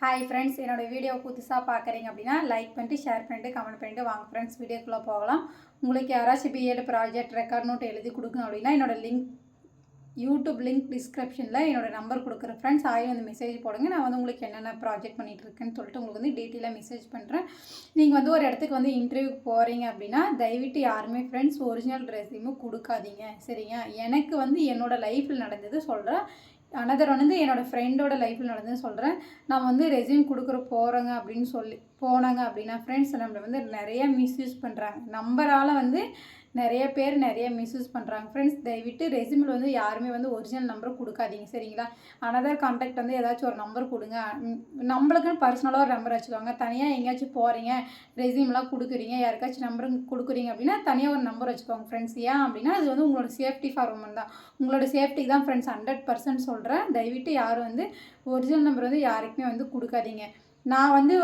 Hi friends என்னோடய video புதுசாக பார்க்குறீங்க அப்படின்னா லைக் பண்ணிட்டு ஷேர் பண்ணிட்டு கமெண்ட் பண்ணிட்டு வாங்க ஃப்ரெண்ட்ஸ் வீடியோக்குள்ளே போகலாம். உங்களுக்கு யாராச்சும் பிஎட் ப்ராஜெக்ட் ரெக்கார்ட் நோட் எழுதி கொடுக்கணும் அப்படின்னா என்னோடய லிங்க் யூடியூப் லிங்க் டிஸ்கிரிப்ஷனில் என்னோடய நம்பர் கொடுக்குறேன் ஃப்ரெண்ட்ஸ் ஆகி வந்து மெசேஜ் போடுங்க. நான் வந்து உங்களுக்கு என்னென்ன ப்ராஜெக்ட் பண்ணிட்டு இருக்கேன்னு சொல்லிட்டு உங்களுக்கு வந்து டீட்டெயிலாக மெசேஜ் பண்ணுறேன் நீங்கள் வந்து ஒரு இடத்துக்கு வந்து இன்டர்வியூக்கு போகிறீங்க அப்படின்னா தயவிட்டு யாருமே ஃப்ரெண்ட்ஸ் ஒரிஜினல் ட்ரெஸ்ஸையுமே கொடுக்காதீங்க. சரிங்க எனக்கு வந்து என்னோடய லைஃப்பில் நடந்தது சொல்கிறேன் அனதர் வந்து என்னோடய ஃப்ரெண்டோட லைஃப்பில் நடந்து சொல்கிறேன் நான் வந்து ரெசியூம் கொடுக்குற போகிறேங்க அப்படின்னு சொல்லி போனாங்க அப்படின்னா ஃப்ரெண்ட்ஸ் நம்மளை வந்து நிறைய மிஸ்யூஸ் பண்ணுறாங்க நம்பரால் வந்து நிறைய பேர் நிறைய மிஸ்யூஸ் பண்ணுறாங்க ஃப்ரெண்ட்ஸ் தயவிட்டு ரெசியூமில் வந்து யாருமே வந்து ஒரிஜினல் நம்பர் கொடுக்காதீங்க சரிங்களா? அனதர் கான்டாக்ட் வந்து ஏதாச்சும் ஒரு நம்பர் கொடுங்க. நம்மளுக்குன்னு பர்சனலாக ஒரு நம்பர் வச்சுக்கோங்க. தனியாக எங்கேயாச்சும் போகிறீங்க ரெசியூம்லாம் கொடுக்குறீங்க யாருக்காச்சும் நம்பர் கொடுக்குறீங்க அப்படின்னா தனியாக ஒரு நம்பர் வச்சுக்கோங்க ஃப்ரெண்ட்ஸ் ஏன் அப்படின்னா அது வந்து உங்களோட சேஃப்டி ஃபார் உமன் தான். உங்களோட சேஃப்டிக்கு தான் ஃப்ரெண்ட்ஸ் ஹண்ட்ரட் பர்சன்ட் சொல்கிறேன் தயவிட்டு யாரும் வந்து ஒரிஜினல் நம்பர் வந்து யாருக்குமே வந்து கொடுக்காதீங்க. நான் வந்து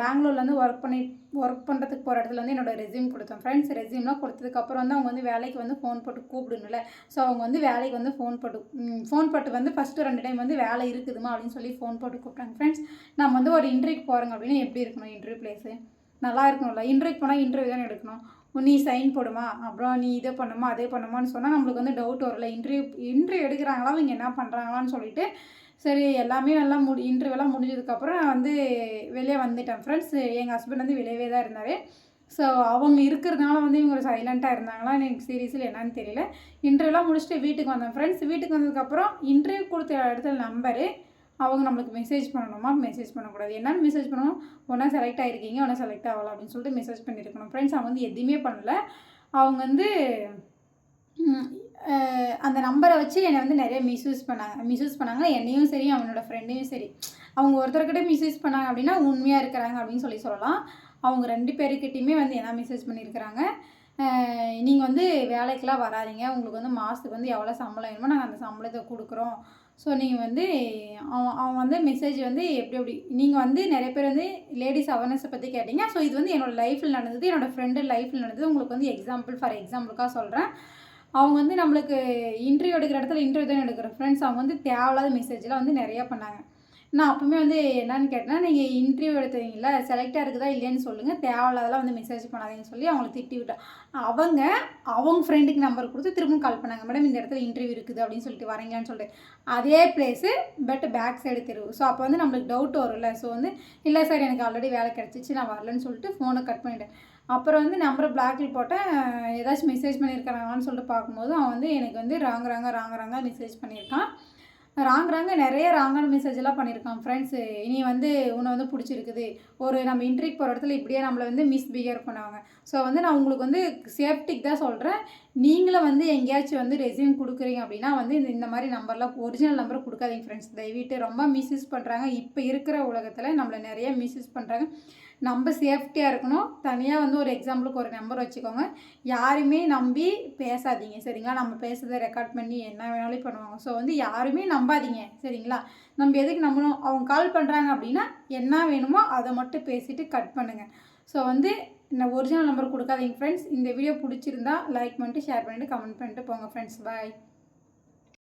பெங்களூர்லேருந்து ஒர்க் பண்ணி ஒர்க் பண்ணுறதுக்கு போகிற இடத்துல வந்து என்னோட ரெசியூம் கொடுத்தேன் ஃப்ரெண்ட்ஸ் ரெசியூம்லாம் கொடுத்ததுக்கப்புறம் வந்து அவங்க வந்து வேலைக்கு வந்து ஃபோன் போட்டு கூப்பிடணும்ல. ஸோ அவங்க வந்து வேலைக்கு வந்து ஃபோன் போட்டு ஃபோன் போட்டு வந்து ஃபஸ்ட்டு ரெண்டு டைம் வந்து வேலை இருக்குதுமா அப்படின்னு சொல்லி ஃபோன் போட்டு கூப்பிட்டாங்க. ஃப்ரெண்ட்ஸ் நம்ம வந்து ஒரு இன்டர்வியூக்கு போகிறோங்க அப்படின்னு எப்படி இருக்கணும் இன்டர்வியூ பிளேஸு நல்லா இருக்கணும்ல. இன்டர்வியூக்கு போனால் இன்டர்வியூ தான் எடுக்கணும். நீ சைன் போடுமா? அப்புறம் நீ இதை பண்ணுமா அதே பண்ணுமான்னு சொன்னால் நம்மளுக்கு வந்து டவுட் வரல இன்டர்வியூ இன்டர்வியூ எடுக்கிறாங்களா அவங்க என்ன பண்ணுறாங்களான்னு சொல்லிட்டு சரி எல்லாமே நல்லா முடி இன்டர்வியூலாம் முடிஞ்சதுக்கப்புறம் நான் வந்து வெளியே வந்துட்டேன். ஃப்ரெண்ட்ஸ் எங்கள் ஹஸ்பண்ட் வந்து வெளியவே தான் இருந்தார். ஸோ அவங்க இருக்கிறதுனால வந்து இவங்க சைலண்ட்டாக இருந்தாங்களா எனக்கு சீரியஸில் என்னன்னு தெரியல. இன்டர்வியூலாம் முடிச்சுட்டு வீட்டுக்கு வந்தேன். ஃப்ரெண்ட்ஸ் வீட்டுக்கு வந்ததுக்கப்புறம் இன்டர்வியூ கொடுத்த இடத்துல நம்பரு அவங்க நம்மளுக்கு மெசேஜ் பண்ணணுமா? மெசேஜ் பண்ணக்கூடாது. என்னென்னு மெசேஜ் பண்ணணும்? ஒன்றா செலக்ட் ஆகிருக்கீங்க ஒன்றா செலக்ட் ஆகலாம் அப்படின்னு சொல்லிட்டு மெசேஜ் பண்ணியிருக்கணும் ஃப்ரெண்ட்ஸ் அவங்க வந்து எதுவுமே பண்ணல. அவங்க வந்து அந்த நம்பரை வச்சு என்னை வந்து நிறைய மிஸ்யூஸ் பண்ணாங்க மிஸ்யூஸ் பண்ணாங்க. என்னையும் சரி அவனோட ஃப்ரெண்டையும் சரி. அவங்க ஒருத்தர்கிட்ட மிஸ்யூஸ் பண்ணாங்க அப்படின்னா உண்மையாக இருக்கிறாங்க அப்படின்னு சொல்லி சொல்லலாம். அவங்க ரெண்டு பேருக்கிட்டையுமே வந்து என்ன மெசேஜ் பண்ணியிருக்கிறாங்க நீங்கள் வந்து வேலைக்கெலாம் வராதீங்க. உங்களுக்கு வந்து மாதத்துக்கு வந்து எவ்வளோ சம்பளம் வேணுமோ நாங்கள் அந்த சம்பளத்தை கொடுக்குறோம். ஸோ நீங்கள் வந்து அவன் அவன் வந்து மெசேஜ் வந்து எப்படி எப்படி? நீங்கள் வந்து நிறைய பேர் வந்து லேடிஸ் அவேர்னஸை பற்றி கேட்டீங்க. ஸோ இது வந்து என்னோடய லைஃப்பில் நடந்தது என்னோடய ஃப்ரெண்டு லைஃப்பில் நடந்தது. உங்களுக்கு வந்து எக்ஸாம்பிள் ஃபார் எக்ஸாம்பிளுக்காக சொல்கிறேன் அவங்க வந்து நம்மளுக்கு இன்டர்வியூ எடுக்கிற இடத்துல இன்டர்வியூ தான் எடுக்கிற ஃப்ரெண்ட்ஸ் அவங்க வந்து தேவையில்லாத மெசேஜ்லாம் வந்து நிறையா பண்ணாங்க. நான் அப்பவுமே வந்து என்னன்னு கேட்டேன்னா நீங்கள் இன்டர்வியூ எடுத்தீங்களா செலக்டாக இருக்குதா இல்லையான்னு சொல்லுங்கள் தேவையில்லாதெல்லாம் வந்து மெசேஜ் பண்ணாதீங்கன்னு சொல்லி அவங்கள திட்டி விட்டேன் அவங்க அவங்க ஃப்ரெண்டுக்கு நம்பர் கொடுத்து திரும்ப கால் பண்ணாங்க. மேடம் இந்த இடத்துல இன்டர்வியூ இருக்குது அப்படின்னு சொல்லிட்டு வரீங்களான்னு சொல்லிட்டு. அதே பிளேஸு பட் பேக் சைடு தெருவு. ஸோ அப்போ வந்து நம்மளுக்கு டவுட் வரும்ல. ஸோ வந்து இல்லை சார் எனக்கு ஆல்ரெடி வேலை கிடச்சிச்சு. நான் வரலன்னு சொல்லிட்டு ஃபோனை கட் பண்ணிட்டேன். அப்புறம் வந்து நம்பரை பிளாக்கில் போட்டேன் ஏதாச்சும் மெசேஜ் பண்ணியிருக்கிறாங்களான்னு சொல்லிட்டு பார்க்கும்போது அவன் வந்து எனக்கு வந்து ராங் ராங்க ராங்க ராங்க மெசேஜ் பண்ணியிருக்கான். ராங் ராங்க நிறைய ராங்கான மெசேஜ் எல்லாம் பண்ணியிருக்கான் ஃப்ரெண்ட்ஸ் இனி வந்து உன்னை வந்து பிடிச்சிருக்குது. ஒரு நம்ம இன்ட்ரிக் போகிற இடத்துல இப்படியே நம்மளை வந்து மிஸ்பிஹேவ் பண்ணுவாங்க. ஸோ வந்து நான் உங்களுக்கு வந்து சேஃப்டிக்கு தான் சொல்கிறேன் நீங்களும் வந்து எங்கேயாச்சும் வந்து ரெசியூம் கொடுக்குறீங்க அப்படின்னா வந்து இந்த இந்த மாதிரி நம்பர்லாம் ஒரிஜினல் நம்பர் கொடுக்காதீங்க ஃப்ரெண்ட்ஸ் தயவிட்டு ரொம்ப மிஸ்யூஸ் பண்ணுறாங்க இப்போ இருக்கிற உலகத்தில் நம்மளை நிறைய மிஸ்யூஸ் பண்ணுறாங்க நம்ம சேஃப்டியாக இருக்கணும். தனியாக வந்து ஒரு எக்ஸாம்பிளுக்கு ஒரு நம்பர் வச்சுக்கோங்க. யாருமே நம்பி பேசாதீங்க சரிங்களா? நம்ம பேசுறதை ரெக்கார்ட் பண்ணி என்ன வேணாலும் பண்ணுவாங்க. ஸோ வந்து யாருமே நம்பாதீங்க சரிங்களா? நம்ம எதுக்கு நம்பணும்? அவங்க கால் பண்ணுறாங்க அப்படின்னா என்ன வேணுமோ அதை மட்டும் பேசிவிட்டு கட் பண்ணுங்கள் ஸோ வந்து இந்த ஒரிஜினல் நம்பர் கொடுக்காதீங்க ஃப்ரெண்ட்ஸ் இந்த வீடியோ பிடிச்சிருந்தா லைக் பண்ணிட்டு ஷேர் பண்ணிட்டு கமெண்ட் பண்ணிட்டு போங்க ஃப்ரெண்ட்ஸ் பாய்